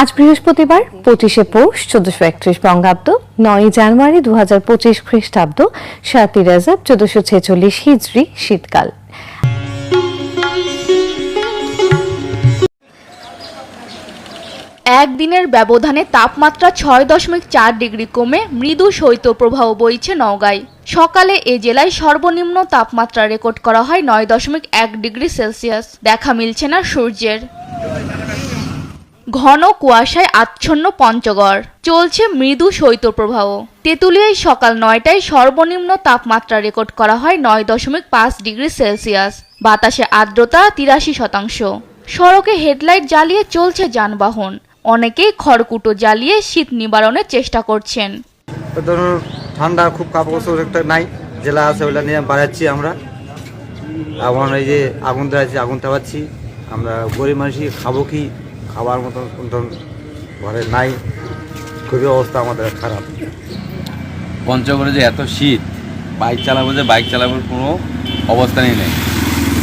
আজ বৃহস্পতিবার, পঁচিশে পৌষ, চোদ্দশো একত্রিশ বঙ্গাব্দ নয় জানুয়ারি দু হাজার পঁচিশ খ্রিস্টাব্দ, সাতই রাজাব, চোদ্দশো ছেচল্লিশ হিজড়ি, শীতকাল। একদিনের ব্যবধানে তাপমাত্রা ছয় দশমিক চার ডিগ্রি কমে মৃদু শৈত্যপ্রবাহ বইছে নওগাঁয়। সকালে এ জেলায় সর্বনিম্ন তাপমাত্রা রেকর্ড করা হয় নয় দশমিক এক ডিগ্রি সেলসিয়াস। দেখা মিলছে না সূর্যের। ঘন কুয়াশায় আচ্ছন্ন পঞ্চগড়। চলছে মৃদু শৈত্যপ্রবাহ। তেঁতুলিয়ায় সকাল নয়টায় সর্বনিম্ন তাপমাত্রা রেকর্ড করা হয় নয় দশমিক পাঁচ ডিগ্রি সেলসিয়াস। বাতাসে আর্দ্রতা তিরাশি শতাংশ। সড়কে হেডলাইট জ্বালিয়ে চলছে যানবাহন। অনেকেই খড়কুটো জ্বালিয়ে শীত নিবারণের চেষ্টা করছেন। ঠান্ডা খুব কাপড় একটা নাই, জেলা আছে ওইগুলো নিয়ে বাড়াচ্ছি আমরা। এখন এই যে আগুন দেওয়াচ্ছি আগুন তাপাচ্ছি আমরা গরিব মানুষই খাব কি? খাবার মতন ঘরে নাই খুবই অবস্থা আমাদের খারাপ। পঞ্চগড়ে যে এত শীত বাইক চালাবো যে বাইক চালানোর কোনো অবস্থানই নেই।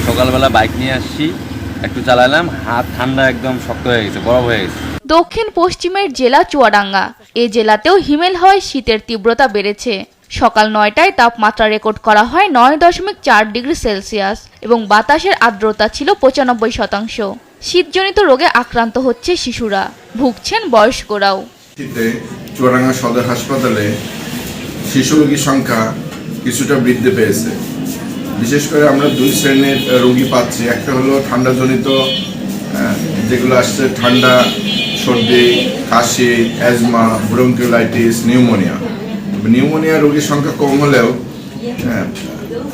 সকালবেলা বাইক নিয়ে আসছি একটু চালালাম হাত ঠান্ডা একদম শক্ত হয়ে গেছে বরফ হয়ে গেছে। দক্ষিণ পশ্চিমের জেলা চুয়াডাঙ্গা এ জেলাতেও হিমেল হয় শীতের তীব্রতা বেড়েছে। সকাল নয়টায় তাপমাত্রা রেকর্ড করা হয় নয় দশমিক চার ডিগ্রি সেলসিয়াস এবং বাতাসের আর্দ্রতা ছিল পঁচানব্বই শতাংশ। শীতজনিত রোগে আক্রান্ত হচ্ছে শিশুরা। ভুগছেন বয়স্করাও। শীতে চুয়াডাঙ্গা সদর হাসপাতালে শিশু রোগীর সংখ্যা কিছুটা বৃদ্ধি পেয়েছে। বিশেষ করে আমরা দুই শ্রেণির রোগী পাচ্ছি। একটা হলো ঠান্ডাজনিত যেগুলো আসছে ঠান্ডা, সর্দি, কাশি, অ্যাজমা, ব্রঙ্কিওলাইটিস, নিউমোনিয়া। নিউমোনিয়া রোগীর সংখ্যা কম হলেও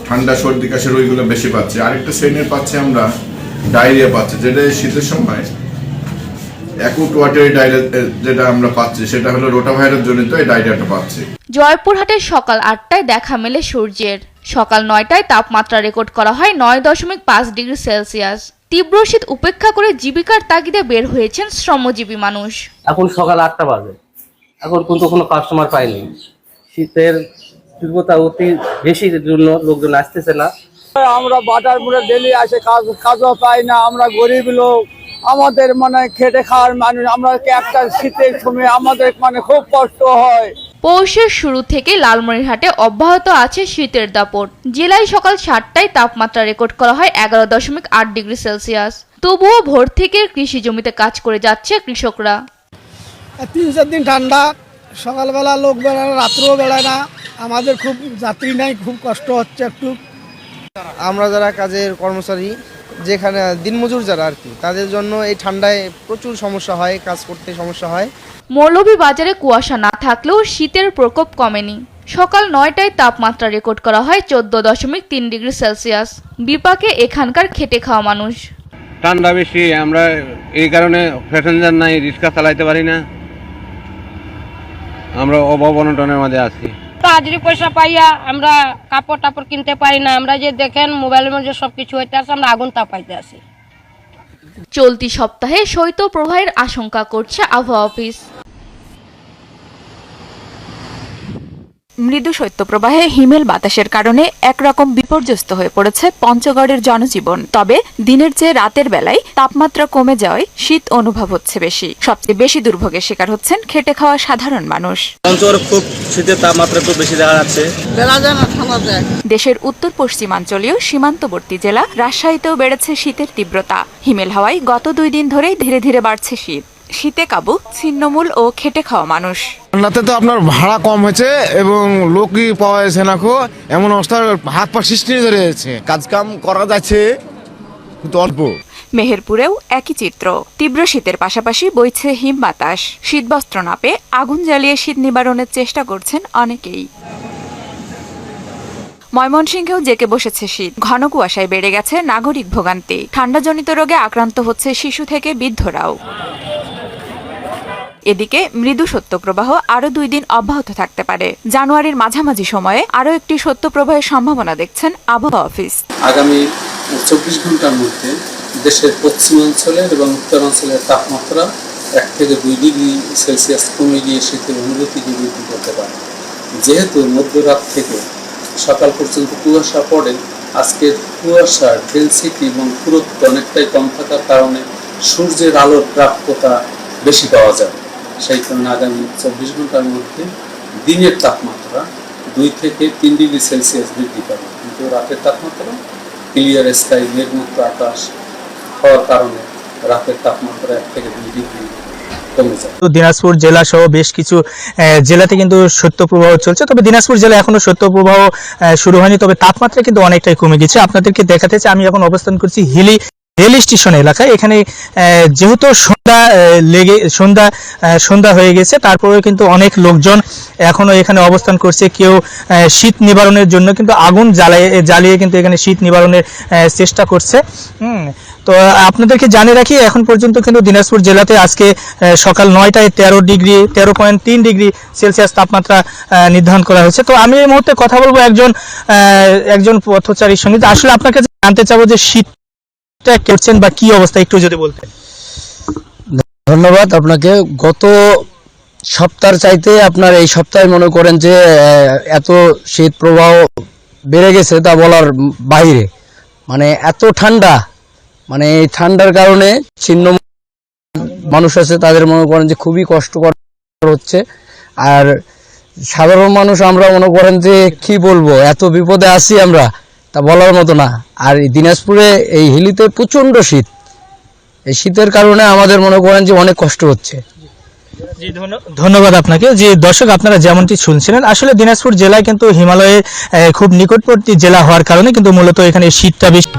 ঠান্ডা, সর্দি, কাশি রোগীগুলো বেশি পাচ্ছি। আরেকটা শ্রেণির পাচ্ছি আমরা ডায়রিয়া পাচ্ছি যেটা শীতের সময় অ্যাকুট ওয়াটারি ডায়রিয়া যেটা আমরা পাচ্ছি সেটা হলো রোটাভাইরাস জনিত এই ডায়রিয়াটা পাচ্ছি। জয়পুরহাটের সকাল আটটায় দেখা মেলে সূর্যের। সকাল নয়টায় তাপমাত্রা রেকর্ড করা হয় নয় দশমিক পাঁচ ডিগ্রি সেলসিয়াস। তীব্র শীত উপেক্ষা করে জীবিকার তাগিদে বের হয়েছেন শ্রমজীবী মানুষ। এখন সকাল আটটা বাজে। এখন কিন্তু কোনো কাস্টমার পাইনি শীতের তীব্রতা অতি বেশির জন্য লোকজন আসতেছে না। আমরা বাটার মুড়ে ডেলি আসে কাজ কাজও পাই না আমরা গরিব লোক। আমাদের মানে খেটে খাওয়ার মানুষ আমরা একটা শীতের সময় আমাদের মানে খুব কষ্ট হয়। পৌষের শুরু থেকে লালমনিরহাটে অব্যাহত আছে শীতের দাপট। জেলায় সকাল সাতটায় তাপমাত্রা রেকর্ড করা হয় এগারো দশমিক আট ডিগ্রি সেলসিয়াস। তবুও ভোর থেকে কৃষি জমিতে কাজ করে যাচ্ছে কৃষকরা। তিন চার দিন ঠান্ডা সকালবেলা লোক বেড়ায় না রাত্রেও বেড়ায় না। আমাদের খুব যাত্রী নাই খুব কষ্ট হচ্ছে একটু। আমরা যারা কাজের কর্মচারী যেখানে দিনমজুর যারা আর কি তাদের জন্য এই ঠান্ডায় প্রচুর সমস্যা হয় কাজ করতে সমস্যা হয়। মৌলভী বাজারে কুয়াশা না থাকলেও শীতের প্রকোপ কমেনি। সকাল নয়টায় তাপমাত্রা রেকর্ড করা হয় চোদ্দ দশমিক তিন ডিগ্রি সেলসিয়াস। বিপাকে এখানকার খেটে খাওয়া মানুষ। ঠান্ডা বেশি আমরা এই কারণে প্যাসেঞ্জার নাই রিক্সা চালাইতে পারি না। আমরা অভাব অনটনের মাঝে আছি। হাজিরি পয়সা পাইয়া আমরা কাপড় টাপড় কিনতে পারি না। আমরা যে দেখেন মোবাইলের মধ্যে সবকিছু হইতে আসে আমরা আগুন তাপাইতে আসি চলতি সপ্তাহে শৈত্য প্রবাহের আশঙ্কা করছে আবহাওয়া অফিস। মৃদু শৈত্যপ্রবাহে হিমেল বাতাসের কারণে একরকম বিপর্যস্ত হয়ে পড়েছে পঞ্চগড়ের জনজীবন। তবে দিনের চেয়ে রাতের বেলায় তাপমাত্রা কমে যাওয়ায় শীত অনুভব হচ্ছে বেশি। সবচেয়ে বেশি দুর্ভোগের শিকার হচ্ছেন খেটে খাওয়া সাধারণ মানুষ। পঞ্চগড় খুব শীতের তাপমাত্রা খুব বেশি দেখা যাচ্ছে। দেশের উত্তর পশ্চিমাঞ্চলীয় সীমান্তবর্তী জেলা রাজশাহীতেও বেড়েছে শীতের তীব্রতা। হিমেল হাওয়ায় গত দুই দিন ধরেই ধীরে ধীরে বাড়ছে শীত। শীতে কাবু ছিন্নমূল ও খেটে খাওয়া মানুষ। ঠান্ডাতে তো আপনার ভাড়া কম হয়েছে এবং লোকই পাওয়া যাচ্ছে না খো এমন অবস্থা হাত পা সৃষ্টি ধরে যাচ্ছে। কাজ কাম করা যাচ্ছে কিন্তু অল্প। মেহেরপুরেও একই চিত্র তীব্র শীতের পাশাপাশি বইছে হিম বাতাস। শীতবস্ত্র না পেয়ে আগুন জ্বালিয়ে শীত নিবারণের চেষ্টা করছেন অনেকেই। ময়মনসিংহেও জেকে বসেছে শীত। ঘন কুয়াশায় বেড়ে গেছে নাগরিক ভোগান্তি। ঠান্ডাজনিত রোগে আক্রান্ত হচ্ছে শিশু থেকে বৃদ্ধরাও। এদিকে মৃদু সত্যপ্রবাহ আরও দুই দিন অব্যাহত থাকতে পারে। জানুয়ারির মাঝামাঝি সময়ে আরও একটি সত্যপ্রবাহের সম্ভাবনা দেখছেন আবহাওয়া অফিস। আগামী চব্বিশ ঘণ্টার মধ্যে দেশের পশ্চিমাঞ্চলের এবং উত্তরাঞ্চলের তাপমাত্রা এক থেকে দুই ডিগ্রি সেলসিয়াস কমে গিয়ে শীতের অনুভূতিকে বৃদ্ধি করতে পারে। যেহেতু মধ্যরাত থেকে সকাল পর্যন্ত কুয়াশা পড়ে, আজকের কুয়াশার ডেন্সিটি এবং পুরুত্ব অনেকটাই কম থাকার কারণে সূর্যের আলোর প্রাপ্যতা বেশি পাওয়া যাবে সেই কারণে আগামী চব্বিশ ঘণ্টার মধ্যে দিনের তাপমাত্রা দুই থেকে তিন ডিগ্রি সেলসিয়াস বৃদ্ধি পাবে। কিন্তু রাতের তাপমাত্রা ক্লিয়ার স্কাই মেঘমুক্ত আকাশ হওয়ার কারণে রাতের তাপমাত্রা এক থেকে দুই ডিগ্রি দিনাজপুর জেলা সহ বেশ কিছু জেলাতে কিন্তু শৈত্যপ্রবাহ চলছে, তবে দিনাজপুর জেলা এখনও শৈত্যপ্রবাহ শুরু হয়নি, তবে তাপমাত্রা কিন্তু অনেকটাই কমে গেছে। আপনাদেরকে দেখাতে চাই, আমি এখন অবস্থান করছি হিলি। রেল স্টেশন এলাকায়। এখানে যেহেতু সন্ধ্যা লেগে, সন্ধ্যা সন্ধ্যা হয়ে গেছে, তারপরেও কিন্তু অনেক লোকজন এখনও এখানে অবস্থান করছে। কেউ শীত নিবারণের জন্য কিন্তু আগুন জ্বালিয়ে জ্বালিয়ে কিন্তু এখানে শীত নিবারণের চেষ্টা করছে। তো আপনাদেরকে জানিয়ে রাখি, এখন পর্যন্ত কিন্তু দিনাজপুর জেলাতে আজকে সকাল নয়টায় তেরো ডিগ্রি, তেরো পয়েন্ট তিন ডিগ্রি সেলসিয়াস তাপমাত্রা নির্ধারণ করা হয়েছে। তো আমি এই মুহূর্তে কথা বলব একজন একজন পথচারীর সঙ্গে। আসলে আপনার কাছে জানতে চাবো যে শীতটা করছেন বা কি অবস্থা, একটু যদি বলতেন। ধন্যবাদ আপনাকে। গত সপ্তাহের চাইতে আপনার এই সপ্তাহে মনে করেন যে এত শীত প্রবাহ বেড়ে গেছে তা বলার বাইরে। মানে এত ঠান্ডা মানে এই ঠান্ডার কারণে ছিন্ন মানুষ আছে, তাদের মনে করেন যে খুবই কষ্টকর হচ্ছে। আর সাধারণ মানুষ আমরা মনে করেন যে কি বলব, এত বিপদে আছি আমরা। তা বলার মতো না। আর দিনাজপুরে এই হিলিতে প্রচণ্ড শীত। এই শীতের কারণে আমাদের মনে করেন যে অনেক কষ্ট হচ্ছে। ধন্যবাদ আপনাকে। যে দর্শক, আপনারা যেমনটি শুনছিলেন, আসলে দিনাজপুর জেলায় কিন্তু হিমালয়ের খুব নিকটবর্তী জেলা হওয়ার কারণে কিন্তু মূলত এখানে শীতটা বেশি